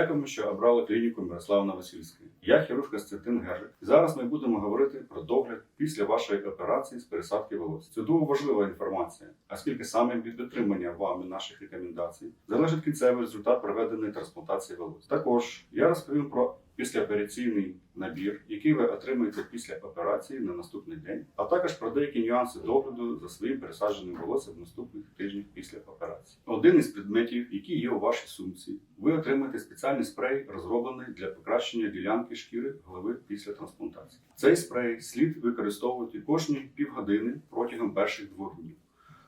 Дякуємо, що обрали клініку Мирослава Новосільської. Я хірург Костянтин Гержик. Зараз ми будемо говорити про догляд після вашої операції з пересадки волосся. Це дуже важлива інформація, оскільки саме від дотримання вами наших рекомендацій залежить кінцевий результат проведеної трансплантації волосся. Також я розповім про післяопераційний набір, який ви отримаєте після операції на наступний день, а також про деякі нюанси догляду за своїм пересадженим волоссям в наступних тижнях після операції. Один із предметів, які є у вашій сумці, ви отримаєте спеціальний спрей, розроблений для покращення ділянки шкіри голови після трансплантації. Цей спрей слід використовувати кожні півгодини протягом перших двох днів.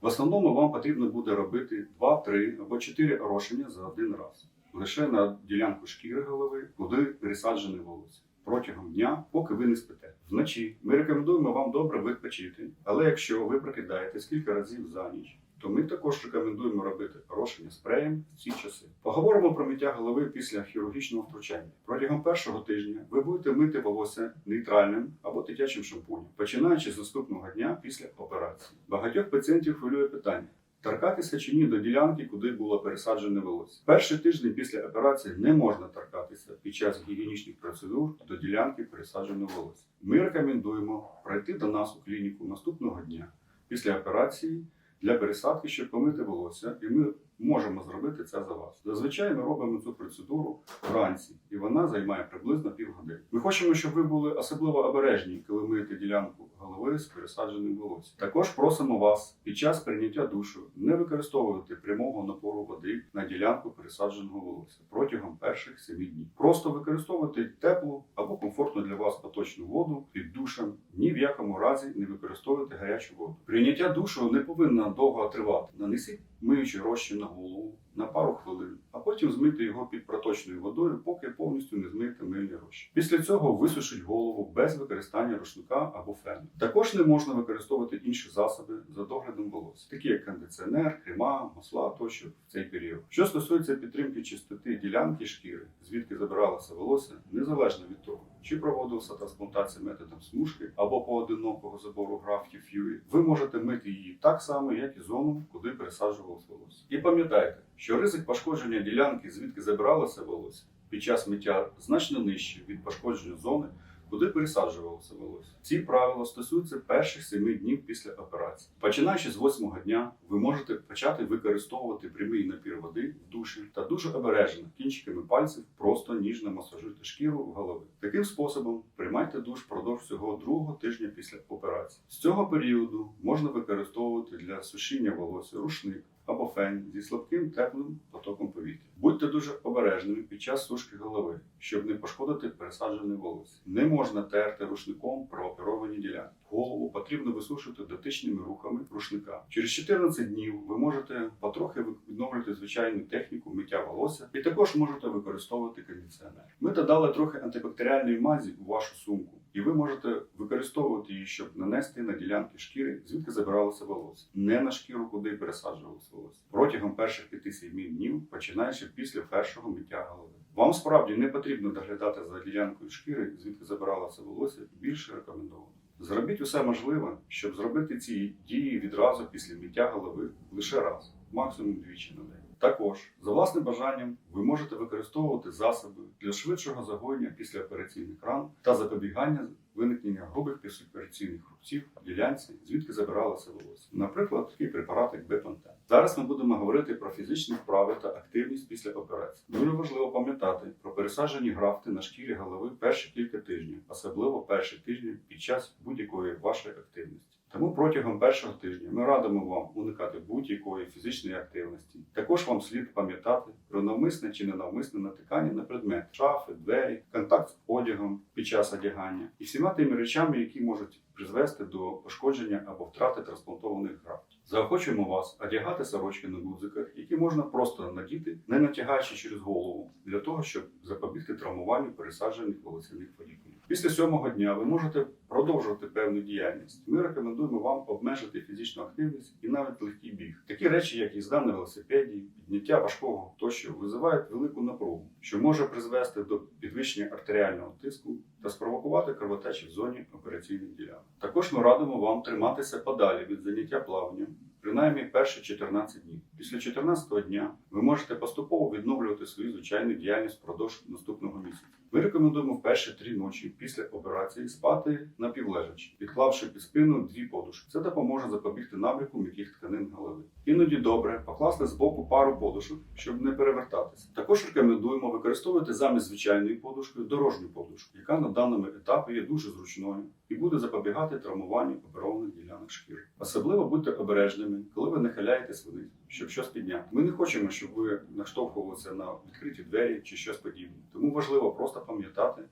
В основному вам потрібно буде робити 2, 3 або 4 орошення за один раз лише на ділянку шкіри голови, куди пересаджене волосся. Протягом дня, поки ви не спите. Вночі ми рекомендуємо вам добре відпочити, але якщо ви прокидаєтесь кілька разів за ніч, то ми також рекомендуємо робити орошення спреєм в ці часи. Поговоримо про миття голови після хірургічного втручання. Протягом першого тижня ви будете мити волосся нейтральним або дитячим шампунем, починаючи з наступного дня після операції. Багатьох пацієнтів хвилює питання. Торкатися чи ні до ділянки, куди було пересаджене волосся. Перший тиждень після операції не можна торкатися під час гігієнічних процедур до ділянки пересадженого волосся. Ми рекомендуємо пройти до нас у клініку наступного дня після операції для пересадки, щоб помити волосся, і ми можемо зробити це за вас. Зазвичай ми робимо цю процедуру вранці, і вона займає приблизно півгодини. Ми хочемо, щоб ви були особливо обережні, коли миєте ділянку голови з пересадженим волоссям. Також просимо вас під час прийняття душу не використовувати прямого напору води на ділянку пересадженого волосся протягом перших 7 днів. Просто використовуйте теплу або комфортну для вас поточну воду під душем. Ні в якому разі не використовуйте гарячу воду. Прийняття душу не повинно довго тривати. Нанесіть миючий розчин на голову на пару хвилин, потім змити його під проточною водою, поки повністю не змиєте мильний розчин. Після цього висушіть голову без використання рушника або фену. Також не можна використовувати інші засоби за доглядом волосся, такі як кондиціонер, крема, масла тощо в цей період. Що стосується підтримки чистоти ділянки шкіри, звідки забиралося волосся, незалежно від того, чи проводилася трансплантація методом смужки або поодинокого забору графтів Фьюї, ви можете мити її так само, як і зону, куди пересаджувалось волосся. І пам'ятайте, що ризик пошкодження ділянки, звідки забиралося волосся, під час миття значно нижчий від пошкодження зони, куди пересаджувалося волосся. Ці правила стосуються перших 7 днів після операції. Починаючи з 8 дня, ви можете почати використовувати прямий напір води в душі та дуже обережно кінчиками пальців просто ніжно масажуйте шкіру в голови. Таким способом приймайте душ впродовж цього другого тижня після операції. З цього періоду можна використовувати для сушіння волосся рушник або фен зі слабким теплим потоком повітря. Будьте дуже обережними під час сушки голови, щоб не пошкодити пересаджене волосся. Не можна терти рушником прооперовані ділянки. Голову потрібно висушити дотичними рухами рушника. Через 14 днів ви можете потрохи відновлювати звичайну техніку миття волосся і також можете використовувати кондиціонер. Ми додали трохи антибактеріальної мазі у вашу сумку. І ви можете використовувати її, щоб нанести на ділянки шкіри, звідки забиралося волосся, не на шкіру, куди пересаджувалося волосся. Протягом перших 5-7 днів, починаючи після першого миття голови. Вам справді не потрібно доглядати за ділянкою шкіри, звідки забиралося волосся, більше рекомендовано. Зробіть усе можливе, щоб зробити ці дії відразу після миття голови лише раз, максимум двічі на день. Також, за власним бажанням, ви можете використовувати засоби для швидшого загоєння післяопераційних ран та запобігання виникнення грубих післяопераційних рубців в ділянці, звідки забиралося волосся. Наприклад, такий препарат, як Бепантен. Зараз ми будемо говорити про фізичні вправи та активність після операції. Дуже важливо пам'ятати про пересаджені графти на шкірі голови перші кілька тижнів, особливо перші тижні під час будь-якої вашої активності. Тому протягом першого тижня ми радимо вам уникати будь-якої фізичної активності. Також вам слід пам'ятати про навмисне чи ненавмисне натикання на предмет шафи, двері, контакт з одягом під час одягання і всіма тими речами, які можуть призвести до пошкодження або втрати трансплантованих графтів. Заохочуємо вас одягати сорочки на гудзиках, які можна просто надіти, не натягаючи через голову, для того, щоб запобігти травмуванню пересаджених волосяних фолікулів. Після сьомого дня ви можете продовжувати певну діяльність. Ми рекомендуємо вам обмежити фізичну активність і навіть легкий біг. Такі речі, як їзда на велосипеді, підняття важкого тощо, визивають велику напругу, що може призвести до підвищення артеріального тиску та спровокувати кровотечі в зоні операційних ділянок. Також ми радимо вам триматися подалі від заняття плаванням, принаймні перші 14 днів. Після 14-го дня ви можете поступово відновлювати свою звичайну діяльність впродовж наступного місяця. Рекомендуємо в перші три ночі після операції спати напівлежачи, підклавши під спину дві подушки. Це допоможе запобігти набряку м'яких тканин голови. Іноді добре покласти збоку пару подушок, щоб не перевертатися. Також рекомендуємо використовувати замість звичайної подушки дорожню подушку, яка на даному етапі є дуже зручною і буде запобігати травмуванню оперованих ділянок шкіри. Особливо будьте обережними, коли ви нахиляєтесь вниз, щоб щось підняти. Ми не хочемо, щоб ви наштовхувалися на відкриті двері чи щось подібне. Тому важливо просто пам'ятати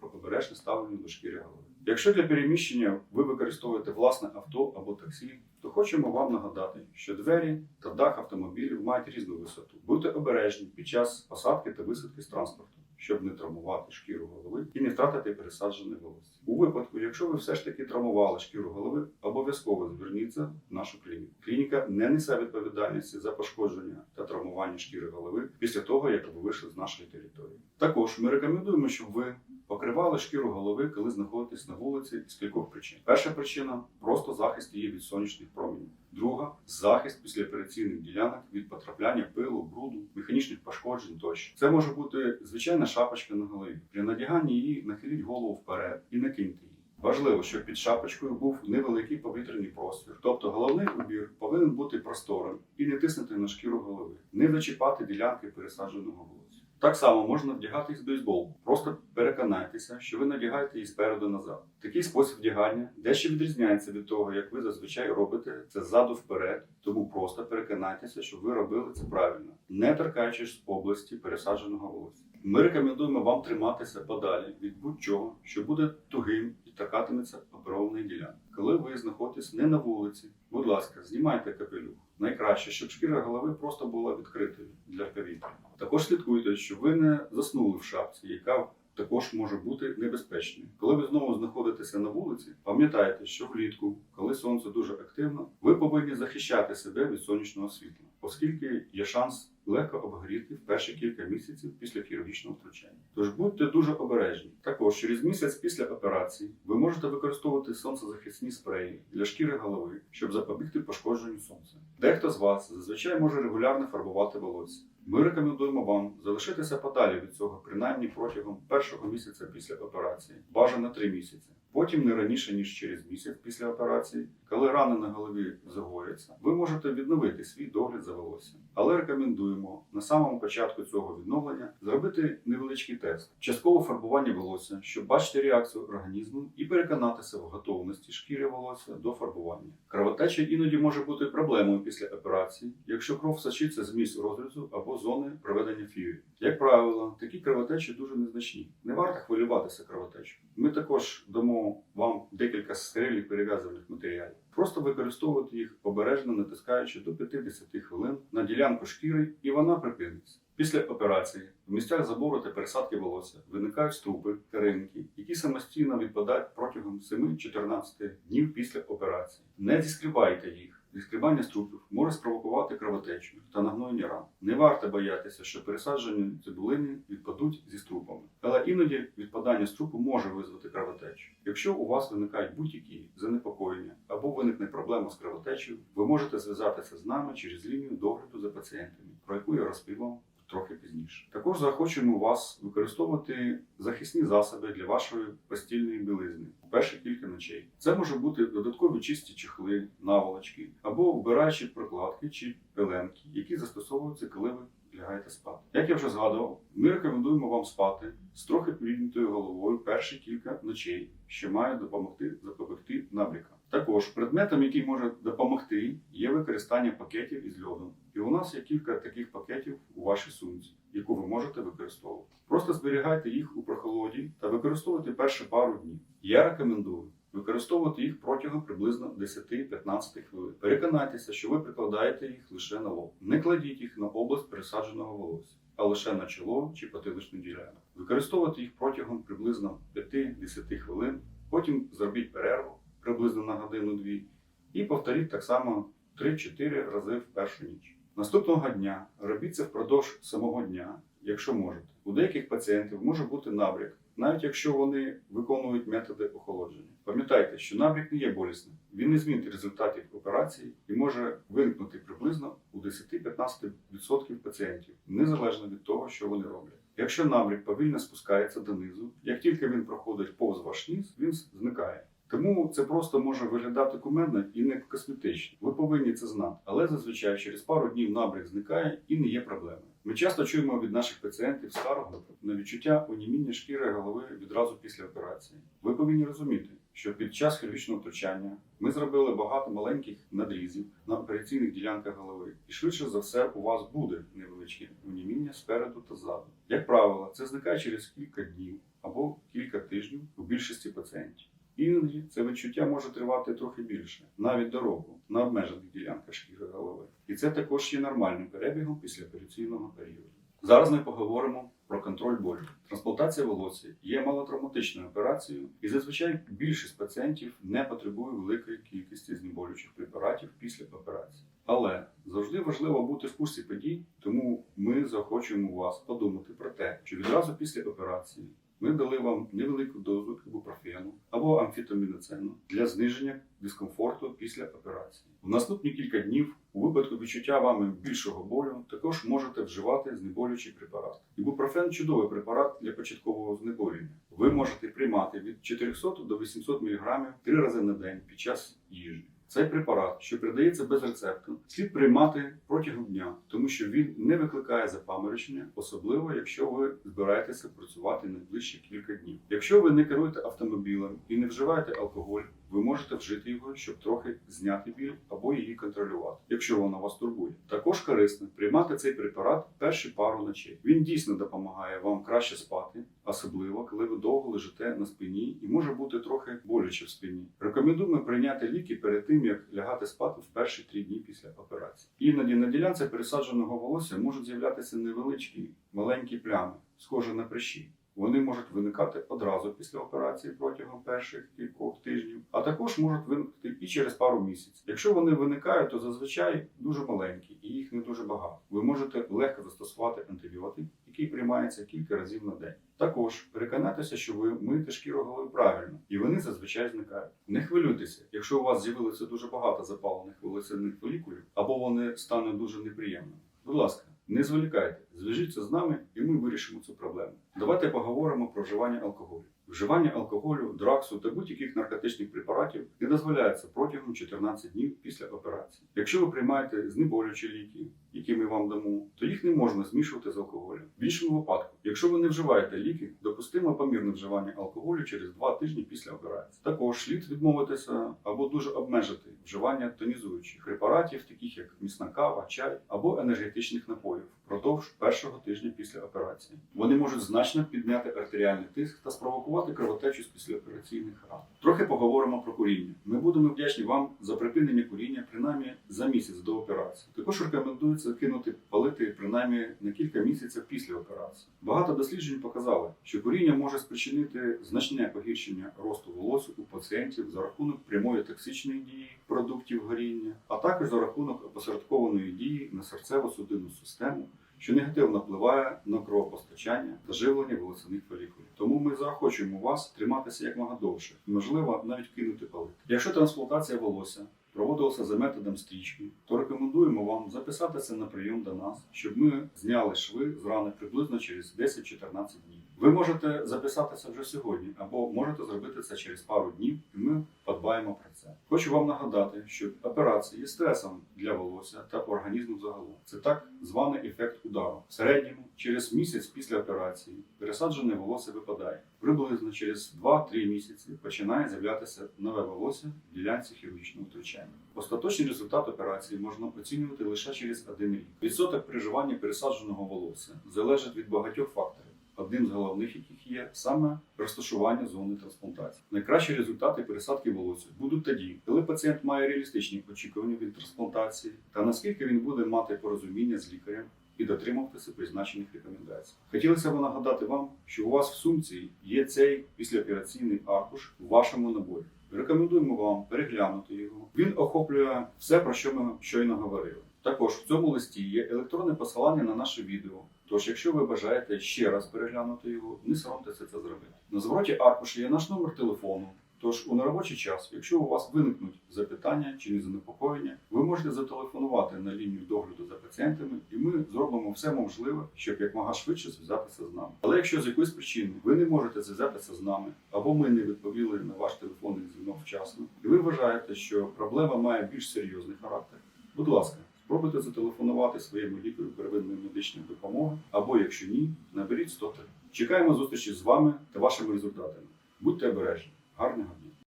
про обережне ставлення до шкіри голови. Якщо для переміщення ви використовуєте власне авто або таксі, то хочемо вам нагадати, що двері та дах автомобілів мають різну висоту. Будьте обережні під час посадки та висадки з транспорту, щоб не травмувати шкіру голови і не втратити пересаджене волосся. У випадку, якщо ви все ж таки травмували шкіру голови, обов'язково зверніться в нашу клініку. Клініка не несе відповідальності за пошкодження та травмування шкіри голови після того, як ви вийшли з нашої території. Також ми рекомендуємо, щоб ви покривали шкіру голови, коли знаходитесь на вулиці з кількох причин. Перша причина просто захист її від сонячних променів. Друга захист післяопераційних ділянок від потрапляння пилу, бруду, механічних пошкоджень тощо. Це може бути звичайна шапочка на голові. При надяганні її нахиліть голову вперед і накиньте її. Важливо, щоб під шапочкою був невеликий повітряний простір. Тобто головний убір повинен бути просторим і не тиснути на шкіру голови, не зачіпати ділянки пересадженого волосся. Так само можна вдягати і з. Просто переконайтеся, що ви надягаєте її спереду назад. Такий спосіб вдягання дещо відрізняється від того, як ви зазвичай робите це ззаду вперед. Тому просто переконайтеся, що ви робили це правильно, не торкаючись з області пересадженого волосся. Ми рекомендуємо вам триматися подалі від будь-чого, що буде тугим і торкатиметься оперованої ділянки. Коли ви знаходитесь не на вулиці, будь ласка, знімайте капелюх. Найкраще, щоб шкіра голови просто була відкритою для повітря. Також слідкуйте, щоб ви не заснули в шапці, яка також може бути небезпечною. Коли ви знову знаходитеся на вулиці, пам'ятайте, що влітку, коли сонце дуже активно, ви повинні захищати себе від сонячного світла, оскільки є шанс легко обгоріти в перші кілька місяців після хірургічного втручання. Тож будьте дуже обережні. Також через місяць після операції ви можете використовувати сонцезахисні спреї для шкіри голови, щоб запобігти пошкодженню сонця. Дехто з вас зазвичай може регулярно фарбувати волосся. Ми рекомендуємо вам залишитися подалі від цього принаймні протягом першого місяця після операції, бажано 3 місяці. Потім не раніше ніж через місяць після операції, коли рани на голові загояться, ви можете відновити свій догляд за волоссям. Але рекомендуємо на самому початку цього відновлення зробити невеличкий тест, часткове фарбування волосся, щоб бачити реакцію організму і переконатися в готовності шкіри волосся до фарбування. Кровотеча іноді може бути проблемою після операції, якщо кров сочиться з місць розрізу або зони проведення фіюрі. Як правило, такі кровотечі дуже незначні. Не варто хвилюватися кровотечею. Ми також дамо вам декілька скрилів перев'язувальних матеріалів. Просто використовувати їх обережно натискаючи до 50 хвилин на ділянку шкіри, і вона припиниться. Після операції в місцях забору та пересадки волосся виникають струпи, каринки, які самостійно відпадають протягом 7-14 днів після операції. Не зіскрібайте їх. Зіскрібання струпів може спровокувати кровотечу та нагноєння ран. Не варто боятися, що пересаджені цибулини відпадуть зі струпами. Але іноді відпадання струпу може визвати кровотечу. Якщо у вас виникають будь-які занепокоєння або виникне проблема з кровотечею, ви можете зв'язатися з нами через лінію догляду за пацієнтами, про яку я розповім вам трохи пізніше. Також захочемо вас використовувати захисні засоби для вашої постільної білизни у перші кілька ночей. Це може бути додаткові чисті чехли, наволочки або вбираючі прокладки чи пеленки, які застосовуються, коли ви лягаєте спати. Як я вже згадував, ми рекомендуємо вам спати з трохи піднятою головою перші кілька ночей, що має допомогти запобігти набрікам. Також предметом, який може допомогти, є використання пакетів із льодом. І у нас є кілька таких пакетів у вашій сумці, яку ви можете використовувати. Просто зберігайте їх у прохолоді та використовуйте перші пару днів. Я рекомендую використовувати їх протягом приблизно 10-15 хвилин. Переконайтеся, що ви прикладаєте їх лише на лоб. Не кладіть їх на область пересадженого волосся, а лише на чоло чи потиличну ділянку. Використовувати їх протягом приблизно 5-10 хвилин. Потім зробіть перерву приблизно на годину-дві і повторіть так само 3-4 рази в першу ніч. Наступного дня робіть це впродовж самого дня якщо можете. У деяких пацієнтів може бути набряк, навіть якщо вони виконують методи охолодження. Пам'ятайте, що набряк не є болісним. Він не змінить результатів операції і може виникнути приблизно у 10-15% пацієнтів, незалежно від того, що вони роблять. Якщо набряк повільно спускається донизу, як тільки він проходить повз ваш ніс, він зникає. Тому це просто може виглядати кумедно і не косметично. Ви повинні це знати. Але зазвичай через пару днів набряк зникає і не є проблемою. Ми часто чуємо від наших пацієнтів скаргу на відчуття оніміння шкіри голови відразу після операції. Ви повинні розуміти, що під час хірургічного втручання ми зробили багато маленьких надрізів на операційних ділянках голови, і швидше за все у вас буде невеличке оніміння спереду та ззаду. Як правило, це зникає через кілька днів або кілька тижнів у більшості пацієнтів. Іноді це відчуття може тривати трохи більше, навіть до року, на обмежених ділянках шкіри голови. І це також є нормальним перебігом післяопераційного періоду. Зараз ми поговоримо про контроль болю. Трансплантація волосся є малотравматичною операцією, і зазвичай більшість пацієнтів не потребує великої кількості знеболюючих препаратів після операції. Але завжди важливо бути в курсі подій, тому ми заохочуємо вас подумати про те, що відразу після операції ми дали вам невелику дозу ібупрофену або амфітаміноцену для зниження дискомфорту після операції. В наступні кілька днів, у випадку відчуття вами більшого болю, також можете вживати знеболюючий препарат. Ібупрофен чудовий препарат для початкового знеболювання. Ви можете приймати від 400 до 800 мг три рази на день під час їжі. Цей препарат, що передається без рецепту, слід приймати протягом дня, тому що він не викликає запаморочення, особливо якщо ви збираєтеся працювати найближчі кілька днів. Якщо ви не керуєте автомобілем і не вживаєте алкоголь, ви можете вжити його, щоб трохи зняти біль або її контролювати, якщо вона вас турбує. Також корисно приймати цей препарат перші пару ночей. Він дійсно допомагає вам краще спати, особливо коли ви довго лежите на спині і може бути трохи боляче в спині. Рекомендуємо прийняти ліки перед тим, як лягати спати в перші три дні після операції. Іноді на ділянці пересадженого волосся можуть з'являтися невеличкі маленькі плями, схожі на прищі. Вони можуть виникати одразу після операції протягом перших кількох тижнів, а також можуть виникнути і через пару місяців. Якщо вони виникають, то зазвичай дуже маленькі і їх не дуже багато. Ви можете легко застосувати антибіотик, який приймається кілька разів на день. Також переконайтеся, що ви миєте шкіру голови правильно, і вони зазвичай зникають. Не хвилюйтеся, якщо у вас з'явилося дуже багато запалених волосяних фолікулів, або вони стануть дуже неприємними. Будь ласка. Не зволікайте, зв'яжіться з нами, і ми вирішимо цю проблему. Давайте поговоримо про вживання алкоголю. Вживання алкоголю, драксу та будь-яких наркотичних препаратів не дозволяється протягом 14 днів після операції. Якщо ви приймаєте знеболюючі ліки, які ми вам дамо, то їх не можна змішувати з алкоголем. В іншому випадку, якщо ви не вживаєте ліки, допустимо помірне вживання алкоголю через 2 тижні після операції. Також слід відмовитися або дуже обмежити вживання тонізуючих препаратів, таких як міцна кава, чай або енергетичних напоїв впродовж першого тижня після операції. Вони можуть значно підняти артеріальний тиск та спровокувати кровотечу з післяопераційних ран. Трохи поговоримо про куріння. Ми будемо вдячні вам за припинення куріння принаймні за місяць до операції. Також рекомендується кинути палити принаймні на кілька місяців після операції. Багато досліджень показали, що куріння може спричинити значне погіршення росту волосся у пацієнтів за рахунок прямої токсичної дії продуктів горіння, а також за рахунок опосередкованої дії на серцево-судинну систему що негативно впливає на кровопостачання та живлення волосяних фолікулів. Тому ми заохочуємо вас триматися якомога довше можливо, навіть кинути палити. Якщо трансплантація волосся проводилася за методом стрічки, то рекомендуємо вам записатися на прийом до нас, щоб ми зняли шви з рани приблизно через 10-14 днів. Ви можете записатися вже сьогодні, або можете зробити це через пару днів, і ми подбаємо про це. Хочу вам нагадати, що операція є стресом для волосся та організму загалом. Це так званий ефект удару. В середньому через місяць після операції пересаджене волосся випадає. Приблизно через 2-3 місяці починає з'являтися нове волосся в ділянці хірургічного втручання. Остаточний результат операції можна оцінювати лише через один рік. Відсоток переживання пересадженого волосся залежить від багатьох факторів. Одним з головних яких є саме розташування зони трансплантації. Найкращі результати пересадки волосся будуть тоді, коли пацієнт має реалістичні очікування від трансплантації та наскільки він буде мати порозуміння з лікарем і дотримуватися призначених рекомендацій. Хотілося б нагадати вам, що у вас в сумці є цей післяопераційний аркуш у вашому наборі. Рекомендуємо вам переглянути його. Він охоплює все, про що ми щойно говорили. Також в цьому листі є електронне посилання на наше відео, Тож, якщо ви бажаєте ще раз переглянути його, не соромтеся це зробити. На звороті аркуша є наш номер телефону. Тож у неробочий час, якщо у вас виникнуть запитання чи не занепокоєння, ви можете зателефонувати на лінію догляду за пацієнтами, і ми зробимо все можливе, щоб якмога швидше зв'язатися з нами. Але якщо з якоїсь причини ви не можете зв'язатися з нами, або ми не відповіли на ваш телефонний дзвінок вчасно, і ви вважаєте, що проблема має більш серйозний характер, будь ласка. Спробуйте зателефонувати своєму лікарю первинної медичної допомоги, або якщо ні, наберіть 103. Чекаємо зустрічі з вами та вашими результатами. Будьте обережні. Гарного дня!